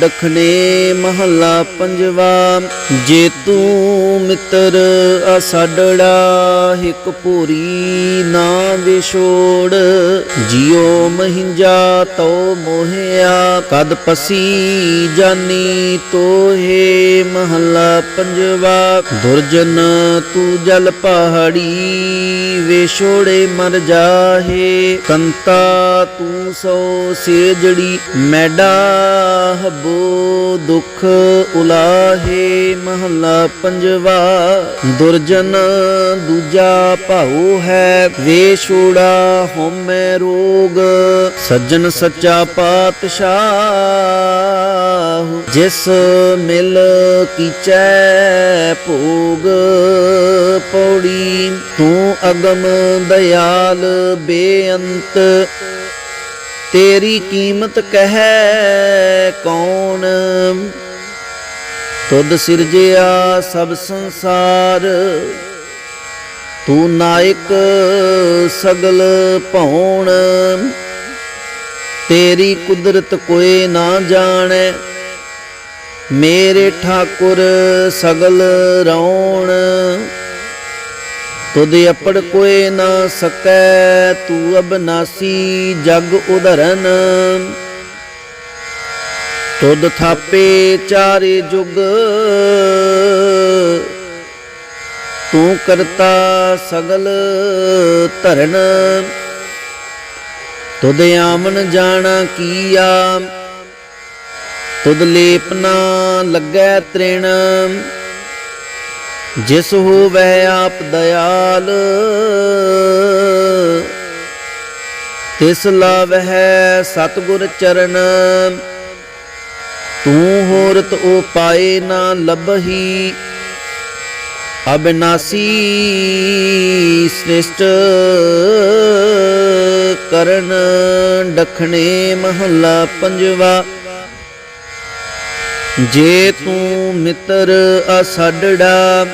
ਡਖਣੇ ਮਹੱਲਾ ਪੰਜਵਾ, ਜੇ ਤੂੰ ਮਿੱਤਰ ਅਸਾਡੜਾ ਹਿਕ ਭੂਰੀ ਨਾ ਵਿਛੋੜ। ਜਿਉ ਮਹਿੰਜਾ ਤੋ ਮੋਹਿਆ, ਕਦ ਪਸੀ ਜਾਨੀ ਤੋਹੇ ਮਹੱਲਾ ਪੰਜਵਾ। ਦੁਰਜਨ ਤੂੰ ਜਲ ਪਹਾੜੀ, ਵਿਛੋੜੇ ਮਰ ਜਾਹੇ। ਕੰਤਾ ਤੂੰ ਸੋ ਸੇਜੜੀ, ਮੈਡਾ ਹਬੋ ਦੁਖ ਉਲਾਹੇ ਮਹੱਲਾ ਪੰਜਵਾ। ਦੁਰਜਨ ਦੂਜਾ ਭਾਉ ਹੈ ਵੇਛੋੜਾ ਹਉਮੈ ਰੋਗ। ਸੱਜਣ ਸੱਚਾ ਪਾਤਸ਼ਾਹ, ਜਿਸ ਮਿਲ ਕੀਚੈ ਭੋਗ। ਪੌੜੀ ਤੂੰ ਅਗਮ ਦਇਆਲ ਬੇਅੰਤ ਤੇਰੀ ਕੀਮਤ ਕਹੈ ਕੌਣ? ਤੁਧ ਸਿਰਜਿਆ ਸਭ ਸੰਸਾਰ, ਤੂੰ ਨਾਇਕ ਸਗਲ ਭਉਣ ਤੇਰੀ ਕੁਦਰਤ ਕੋਈ ਨਾ ਜਾਣੈ, ਮੇਰੇ ਠਾਕੁਰ ਸਗਲ ਰੌਣ। ਤੁਧ ਅਪੜ ਕੋਏ ਨਾ ਸਕੈ, ਤੂੰ ਅਬਨਾਸੀ ਜਗ ਉਧਰਨ। ਤੁਧ ਥਾਪੇ ਚਾਰੇ ਜੁਗ, ਤੂੰ ਕਰਤਾ ਸਗਲ ਧਰਨ। ਤੁਧ ਆਮਨ ਜਾਣਾ ਕੀਆ, ਤੁਧ ਲੇਪਨਾ ਲੱਗੈ ਤ੍ਰਿਣ। ਜਿਸ ਹੋਵੇ ਆਪ ਦਇਆਲ, ਤਿਸ ਲਾਵਹਿ ਸਤਗੁਰ ਚਰਨ। ਤੂੰ ਹੋਰਤ ਉਹ ਪਾਏ ਨਾ ਲਬਹੀ ਅਬਿਨਾਸੀ ਸ੍ਰਿਸ਼ਟ ਕਰਨ। ਡਖਣੇ ਮਹੱਲਾ ਪੰਜਵਾ ਜੇ ਤੂੰ ਮਿੱਤਰ ਅਸਾਡੜਾ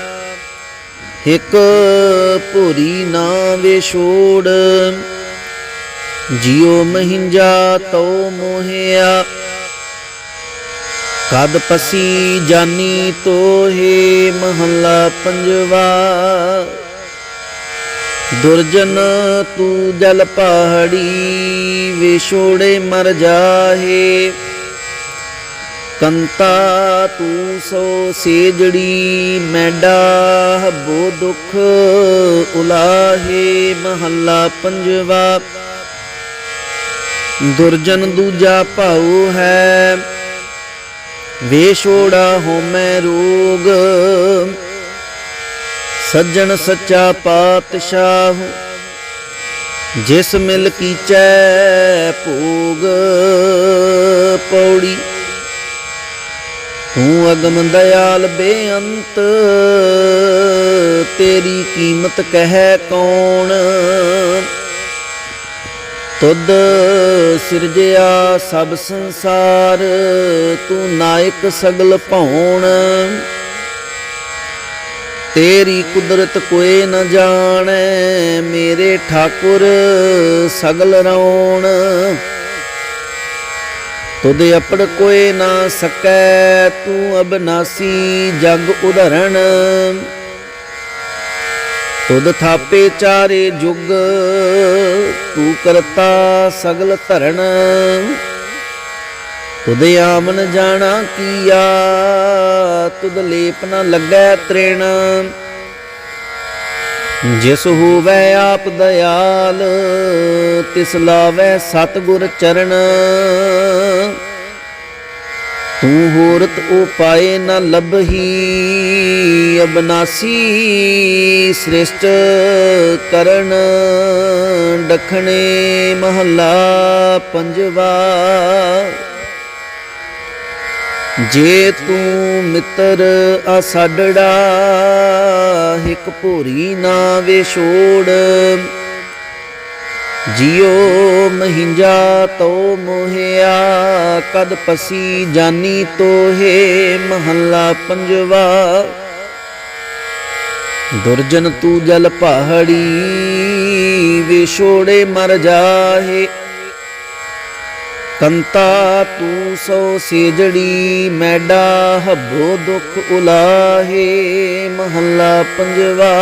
ਇੱਕ ਭੂਰੀ ਨਾ ਵਿਛੋੜ ਜਿਉ ਮਹਿੰਜਾ ਤੋ ਮੋਹਿਆ, ਕਦ ਪਸੀ ਜਾਨੀ ਤੋਹੇ ਮਹੱਲਾ ਪੰਜਵਾ। ਦੁਰਜਨ ਤੂੰ ਜਲ ਪਹਾੜੀ ਵਿਛੋੜੇ ਮਰ ਜਾਹੇ। ਕੰਤਾ ਤੂੰ ਸੋ ਸੇਜੜੀ, ਮੈਡਾ ਹਬੋ ਦੁਖ, ਉਲਾਹੇ ਮਹੱਲਾ ਪੰਜਵਾ। ਦੁਰਜਨ ਦੂਜਾ ਭਾਉ ਹੈ ਵੇਛੋੜਾ ਹੋਮੈ ਰੋਗ। ਸੱਜਣ ਸੱਚਾ ਪਾਤਸ਼ਾਹ, ਜਿਸ ਮਿਲ ਕੀਚੈ ਭੋਗ। ਪੌੜੀ ਤੂੰ ਅਗਮ ਦਇਆਲ ਬੇਅੰਤ, ਤੇਰੀ ਕੀਮਤ ਕਹਿ ਕੌਣ? ਤੁਧ ਸਿਰਜਿਆ ਸਭ ਸੰਸਾਰ, ਤੂੰ ਨਾਇਕ ਸਗਲ ਭਉਣ ਤੇਰੀ ਕੁਦਰਤ ਕੋਈ ਨ ਜਾਣੈ, ਮੇਰੇ ਠਾਕੁਰ ਸਗਲ ਰੌਣ। ਤੁਧ ਅਪੜ ਕੋਏ ਨਾ ਸਕੈ, ਤੂੰ ਅਬਨਾਸੀ ਜਗ ਉਧਰਣ। ਤੁਧ ਥਾਪੇ ਚਾਰੇ ਜੁਗ, ਤੂੰ ਕਰਤਾ ਸਗਲ ਧਰਣ। ਤੁਧ ਆਮਨ ਜਾਣਾ ਕੀਆ, ਤੁਧ ਲੇਪ ਨ ਲੱਗੈ ਤ੍ਰਿਣ। ਜਿਸ ਹੋਵੇ ਆਪ ਦਇਆਲ, ਤਿਸ ਲਾਵੇ ਸਤਗੁਰ ਚਰਨ। ਤੂੰ ਹੋਰਤ ਉਹ ਪਾਏ ਨਾ ਲਬਹੀ ਅਬਨਾਸੀ ਸ੍ਰਿਸ਼ਟ ਕਰਨ। ਡਖਣੇ ਮਹੱਲਾ ਪੰਜਵਾ। ਜੇ ਤੂੰ ਮਿੱਤਰ ਅਸਾਡੜਾ ਹਿਕ ਭੂਰੀ ਨਾ ਵਿਛੋੜ ਜਿਉ ਮਹਿੰਜਾ ਤੋ ਮੋਹਿਆ, ਕਦ ਪਸੀ ਜਾਨੀ ਤੋਹੇ, ਮਹੱਲਾ ਪੰਜਵਾ। ਦੁਰਜਨ ਤੂੰ ਜਲ ਪਹਾੜੀ ਵਿਛੋੜੇ ਮਰ ਜਾਹੇ। ਕੰਤਾ ਤੂੰ ਸੋ ਸੇਜੜੀ, ਮੈਡਾ ਹੱਬੋ ਦੁਖ ਉਲਾਹੇ, ਮਹੱਲਾ ਪੰਜਵਾ।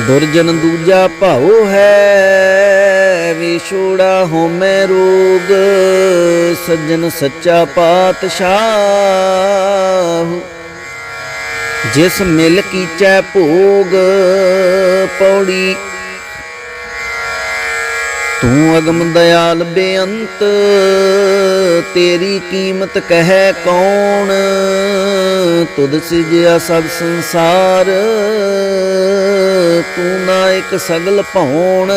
ਦੁਰਜਨ ਦੂਜਾ ਭਾਉ ਹੈ ਵਿਛੋੜਾ ਹੋਮੈ ਰੋਗ। ਸੱਜਣ ਸੱਚਾ ਪਾਤਸ਼ਾਹ। ਜਿਸ ਮਿਲ ਕੀਚੈ ਭੋਗ, ਪੌੜੀ ਤੂੰ ਅਗਮ ਦਇਆਲ ਬੇਅੰਤ, ਤੇਰੀ ਕੀਮਤ ਕਹੈ ਕੌਣ? ਤੁਧ ਸਿਜਿਆ ਸਭ ਸੰਸਾਰ, ਤੂੰ ਨਾ ਇੱਕ ਸਗਲ ਭਉਣ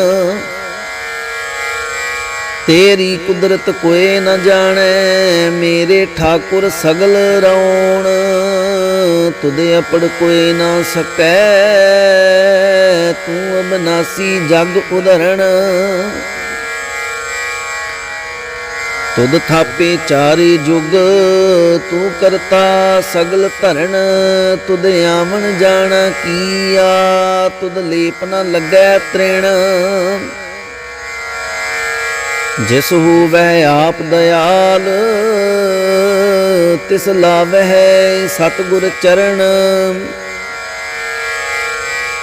ਤੇਰੀ ਕੁਦਰਤ ਕੋਏ ਨਾ ਜਾਣੈ, ਮੇਰੇ ਠਾਕੁਰ ਸਗਲ ਰੌਣ। ਤੁਦੇ ਅਪੜ ਕੋਏ ਨਾ ਸਕੈ। ਤੂੰ ਅਬਨਾਸੀ ਜਗ ਉਧਰਣ ਤੁਧ ਥਾਪੇ ਚਾਰੇ ਜੁਗ, ਤੂੰ ਕਰਤਾ ਸਗਲ ਧਰਣ। ਤੁਧ ਆਵਣ ਜਾਣ ਕੀਆ ਤੁਧ ਲੇਪ ਨ ਲੱਗੈ ਤ੍ਰਿਣ। ਜਿਸ ਹੋਵੈ ਆਪ ਦਇਆਲ, ਤਿਸ ਲਾਵਹਿ ਸਤਿਗੁਰ ਚਰਨ।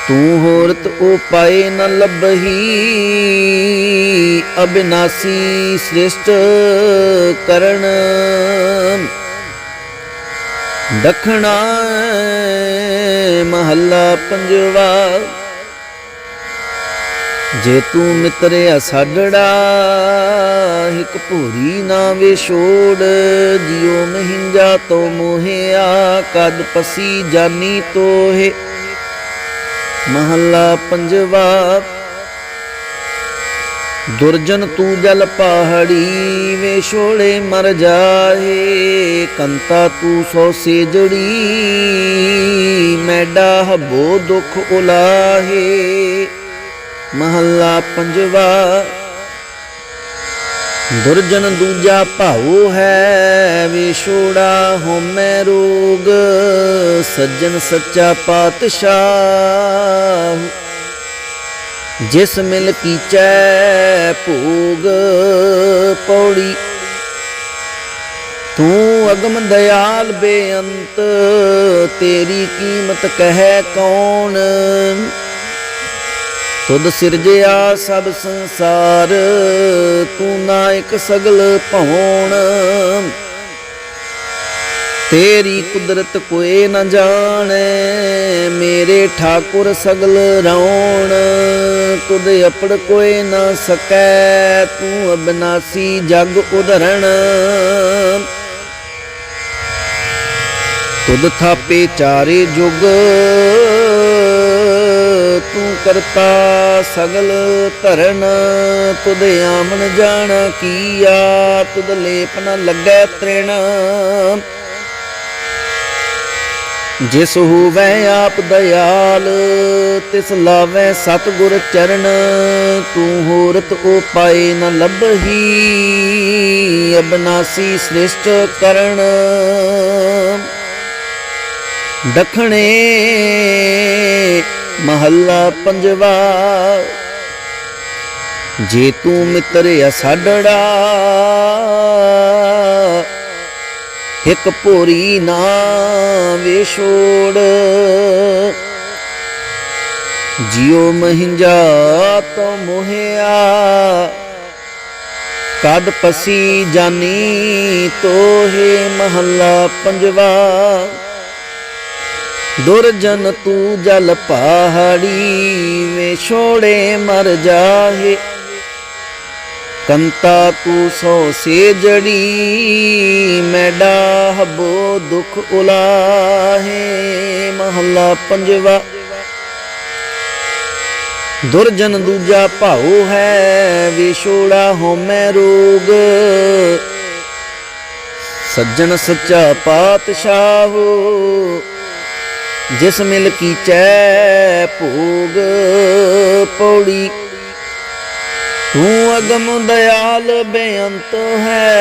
ਤੂੰ ਹੋਰਤ ਉਪਾਏ ਨ ਲੱਭਹੀ, ਅਬਿਨਾਸੀ ਸ੍ਰਿਸ਼ਟ ਕਰਨ। ਦਖਣਾ ਮਹੱਲਾ ਪੰਜਵਾ ਜੇ ਤੂੰ ਮਿੱਤਰਿਆ ਸਾਡੜਾ, ਇੱਕ ਭੂਰੀ ਨਾ ਵਿਛੋੜ ਜਿਉ ਮਹਿੰਜਾ ਤੋ ਮੋਹਿਆ, ਕਦ ਪਸੀ ਜਾਨੀ ਤੋਹੇ। ਮਹੱਲਾ ਪੰਜਵਾ, ਦੁਰਜਨ ਤੂੰ ਜਲ ਪਹਾੜੀ ਵਿਛੋੜੇ ਮਰ ਜਾਏ ਕੰਤਾ ਤੂੰ ਸੋ ਸੇਜੜੀ, ਮੈਡਾ ਹਬੋ ਦੁਖ ਉਲਾਹੇ। ਮਹੱਲਾ ਪੰਜਵਾ। ਦੁਰਜਨ ਦੂਜਾ ਭਾਉ ਹੈ, ਵਿਛੋੜਾ ਹੋਮੈ ਰੋਗ। ਸੱਜਣ ਸੱਚਾ ਪਾਤਸ਼ਾਹ। ਜਿਸ ਮਿਲ ਕੀਚੈ ਭੋਗ, ਪੌੜੀ। ਤੂੰ ਅਗਮ ਦਇਆਲ ਬੇਅੰਤ, ਤੇਰੀ ਕੀਮਤ ਕਹਿ ਕੌਣ? ਤੁਧ ਸਿਰਜਿਆ ਸਭ ਸੰਸਾਰ, ਤੂੰ ਨਾਇਕ ਸਗਲ ਭਉਣ ਤੇਰੀ ਕੁਦਰਤ ਕੋਏ ਨ ਜਾਣੈ, ਮੇਰੇ ਠਾਕੁਰ ਸਗਲ ਰੌਣ। ਤੁਧ ਅਪੜ ਕੋਏ ਨ ਸਕੈ, ਤੂੰ ਅਬਨਾਸੀ ਜਗ ਉਧਰਣ। ਤੁਧ ਥਾਪੇ ਚਾਰੇ ਜੁਗ ਤੂੰ ਕਰਤਾ ਸਗਲ ਧਰਨ ਤੁਧ ਆਮਨ ਜਾਣ ਕੀਆ, ਤੁਧ ਲੇਪ ਨ ਲੱਗੈ ਤ੍ਰਿਣ। ਜਿਸ ਹੋਵੈ ਆਪ ਦਇਆਲ, ਤਿਸ ਲਾਵੈ ਸਤਿਗੁਰ ਚਰਨ, ਤੂੰ ਹੋਰਤ ਉਪਾਏ ਨ ਲੱਭਹੀ। ਅਬਨਾਸੀ ਸ੍ਰਿਸ਼ਟ ਕਰਨ। ਦਖਣੇ ਮਹੱਲਾ ਪੰਜਵਾ। ਜੇ ਤੂੰ ਮਿੱਤਰ ਅਸਾਡੜਾ, ਇੱਕ ਭੋਰੀ ਨਾ ਵਿਛੋੜ ਜਿਉ ਮਹਿੰਜਾ ਤੋ ਮੋਹਿਆ, ਕਦ ਪਸੀ ਜਾਨੀ ਤੋਹੇ ਮਹੱਲਾ ਪੰਜਵਾ। ਦੁਰਜਨ ਤੂੰ ਜਲ ਪਹਾੜੀ ਵੇ ਛੋੜੇ ਮਰ ਜਾਹੇ। ਕੰਤਾ ਤੂੰ ਸੋ ਸੇ ਜੜੀ ਮੈਡਾ ਹਬੋ ਦੁਖ ਉਲਾਹੇ। ਮਹੱਲਾ ਪੰਜਵਾ। ਦੁਰਜਨ ਦੂਜਾ ਭਾਉ ਹੈ ਵਿਛੋੜਾ ਹੋਮੈ ਰੋਗ। ਸੱਜਣ ਸੱਚਾ ਪਾਤਸ਼ਾਹ ਜਿਸ ਮਿਲ ਕੀਚੈ ਭੋਗ ਪੌੜੀ। ਤੂੰ ਅਗਮ ਦਇਆਲ ਬੇਅੰਤ ਹੈ।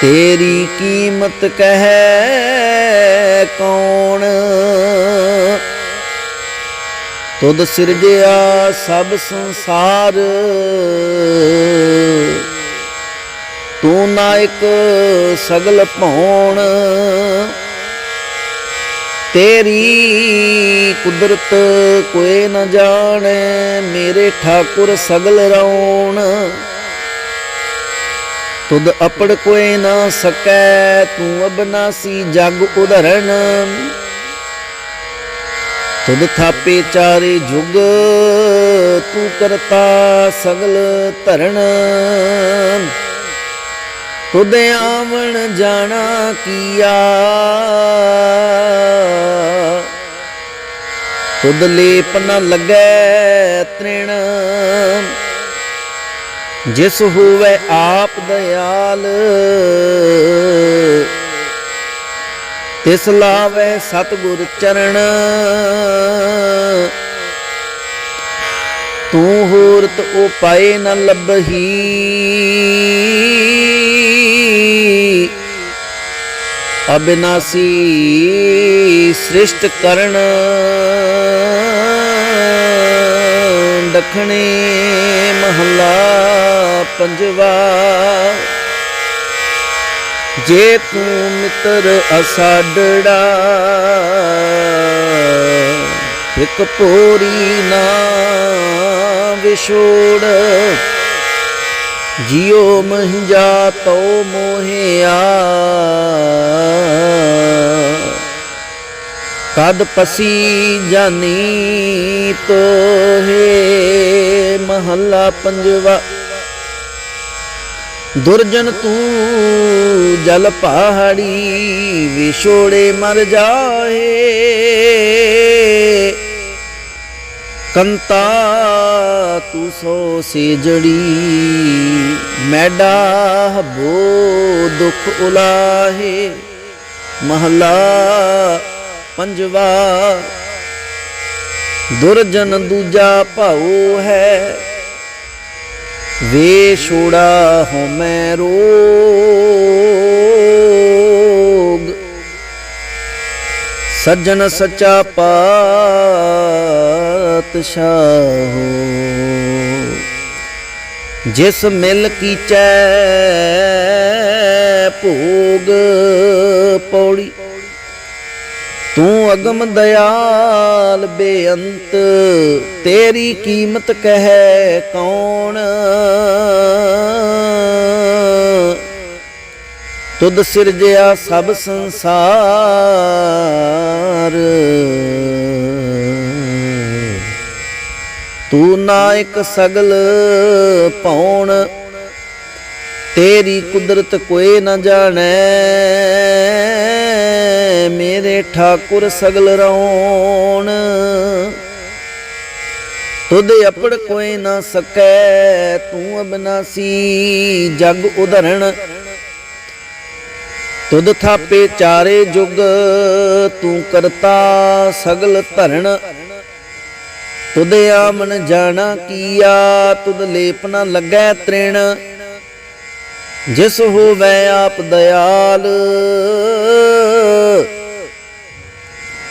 ਤੇਰੀ ਕੀਮਤ ਕਹਿ ਕੌਣ? ਤੁਧ ਸਿਰਜਿਆ ਸਭ ਸੰਸਾਰ। ਤੂੰ ਨਾਇਕ ਸਗਲ ਭਉਣ ਤੇਰੀ ਕੁਦਰਤ ਕੋਏ ਨ ਜਾਣੈ, ਮੇਰੇ ਠਾਕੁਰ ਸਗਲ ਰੌਣ। ਤੁਧ ਅਪੜ ਕੋਈ ਨਾ ਸਕੈ, ਤੂੰ ਅਬਨਾਸੀ ਜਗ ਉਧਰਣ। ਤੁਧ ਥਾਪੇ ਚਾਰੇ ਜੁਗ, ਤੂੰ ਕਰਤਾ ਸਗਲ ਧਰਣ। ਤੁਧ ਆਵਣ ਜਾਣਾ ਕੀਆ? ਖੁਦ ਲੇਪ ਨ ਲੱਗੈ ਤ੍ਰਿਣ। ਜਿਸ ਹੋਵੇ ਆਪ ਦਇਆਲ, ਤਿਸ ਲਾਵੇ ਸਤਿਗੁਰ ਚਰਨ ਤੂੰ ਹੋਰਤ ਉਪਾਏ ਨ ਲੱਭਹੀ। ਅਬਿਨਾਸੀ ਸ੍ਰਿਸ਼ਟ ਕਰਨ ਦਖਣੇ ਮਹੱਲਾ ਪੰਜਵਾ। ਜੇ ਤੂੰ ਮਿੱਤਰ ਅਸਾਡੜਾ ਇੱਕ ਪੋਰੀ ਨਾ ਵਿਛੋੜ। ਜਿਉ ਮਹਿਜਾ ਤੋ ਮੋਹਿਆ। ਕਦ ਪਸੀ ਜਾਨੀ ਤੋਹੇ, ਮਹੱਲਾ ਪੰਜਵਾ। ਦੁਰਜਨ ਤੂੰ ਜਲ ਪਹਾੜੀ ਵਿਛੋੜੇ ਮਰ ਜਾਏ ਕੰਤਾ ਤੂੰ ਸੋ ਸੇਜੜੀ, ਮੈਡਾ ਹਬੋ ਦੁਖ ਉਲਾਹੇ, ਮਹਲਾ ਪੰਜਵਾ। ਦੁਰਜਨ ਦੂਜਾ ਭਾਉ ਹੈ, ਵੇ ਛੋੜਾ ਹਉਮੈ ਰੋਗ। ਸੱਜਣ ਸੱਚਾ ਪਾ ਪਾਤਸ਼ਾਹੋ ਜਿਸ ਮਿਲ ਕੀਚੈ ਭੋਗ ਪੌੜੀ, ਤੂੰ ਅਗਮ ਦਇਆਲ ਬੇਅੰਤ, ਤੇਰੀ ਕੀਮਤ ਕਹਿ ਕੌਣ? ਤੁਧ ਸਿਰਜਿਆ ਸਭ ਸੰਸਾਰ। ਤੂੰ ਨਾਇਕ ਸਗਲ ਪਉਣ ਤੇਰੀ ਕੁਦਰਤ ਕੋਈ ਨਾ ਜਾਣੈ। ਮੇਰੇ ਠਾਕੁਰ ਸਗਲ ਰੌਣ, ਤੁਧ ਅਪੜ ਕੋਈ ਨਾ ਸਕੈ। ਤੂੰ ਅਬਨਾਸੀ ਜਗ ਉਧਰਣ, ਤੁਧ ਥਾਪੇ ਚਾਰੇ ਜੁਗ, ਤੂੰ ਕਰਤਾ ਸਗਲ ਧਰਣ। ਤੁਧ ਆਮਨ ਜਾਣਾ ਕੀਆ, ਤੁਧ ਲੇਪ ਨਾ ਲੱਗੈ ਤ੍ਰਿਣ। ਜਿਸ ਹੋਵੇ ਆਪ ਦਇਆਲ,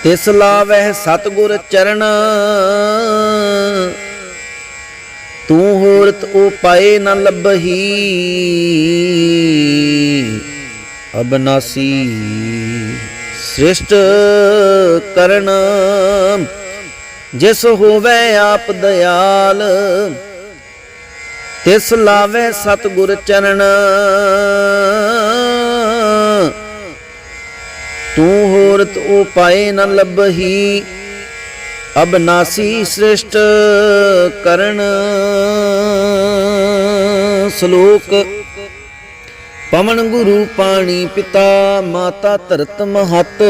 ਤਿਸ ਲਾਵਹਿ ਸਤਗੁਰ ਚਰਨ। ਤੂੰ ਹੋਰਤ ਉਪਾਏ ਨ ਲੱਭਹੀ, ਅਬਨਾਸੀ ਸ੍ਰਿਸ਼ਟ ਕਰਨ। ਜਿਸ ਹੋਵੇ ਆਪ ਦਇਆਲ ਤਿਸ ਲਾਵੇ ਸਤਗੁਰ ਚਰਨ ਤੂੰ ਹੋਰਤ ਉਪਾਏ ਨ ਲੱਭਹੀ ਅਬਨਾਸੀ ਸ੍ਰਿਸ਼ਟ ਕਰਨ। ਸ਼ਲੋਕ, ਪਵਨ ਗੁਰੂ ਪਾਣੀ ਪਿਤਾ, ਮਾਤਾ ਧਰਤ ਮਹਤ।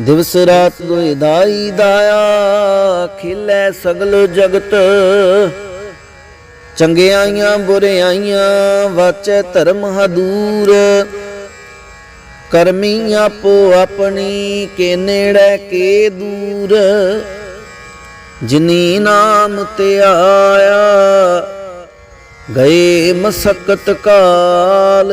ਦਿਵਸ ਰਾਤ ਦੋਇ ਦਾਈ ਦਾਇਆ ਖਿਲੇ ਸਗਲ ਜਗਤ। ਚੰਗਿਆਈਆਂ ਬੁਰਿਆਈਆਂ ਵਾਚੈ ਧਰਮ ਹਦੂਰ। ਕਰਮੀ ਆਪੋ ਆਪਣੀ ਕੇ ਨੇੜੇ ਕੇ ਦੂਰ। ਜਿਨੀ ਨਾਮ ਤੇ ਆਇਆ, ਗਏ ਮਸਕਤ ਕਾਲ।